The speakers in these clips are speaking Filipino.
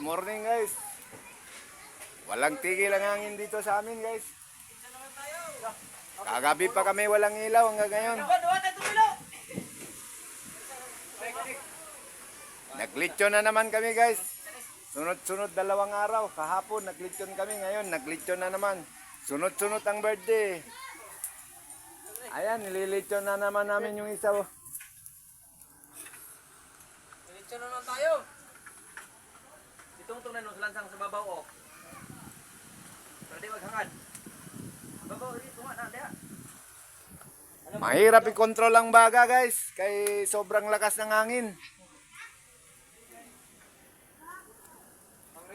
morning guys. Walang tigil ang hangin dito sa amin guys. Kagabi pa kami walang ilaw hanggang ngayon. Naglitsyon na naman kami guys. Sunod-sunod dalawang araw. Kahapon naglitsyon kami ngayon. Naglitsyon na naman. Sunod-sunod ang birthday. Ayan, nililitsyon na naman namin yung isa. Diretso na lang tayo. Itong tunay nung lansang sa babaw oh. Pero di maghangad. Babaw dito nga na diha. Mahirap i-control ang baga guys. Kay sobrang lakas ng hangin.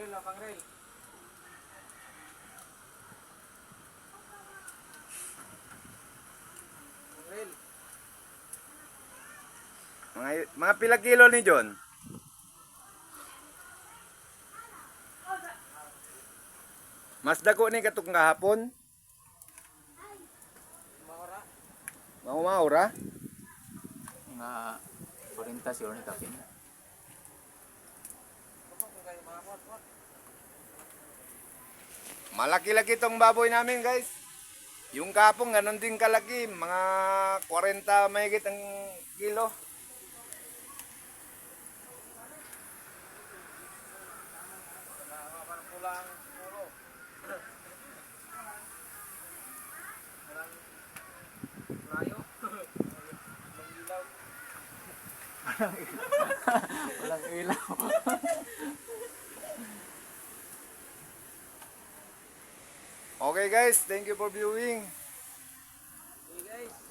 Lang, pangril. Pangril. Mga, mga pila kilo ni John? Mas dako ni katuk kahapon. Maora. Mga maura. Nga 40 siguro ni Kapin. Malaki-laki tong baboy namin guys. Yung kapong ganon din kalaki. Mga 40 mahigit ang kilo. Walang ilaw. Okay guys, thank you for viewing. Okay guys.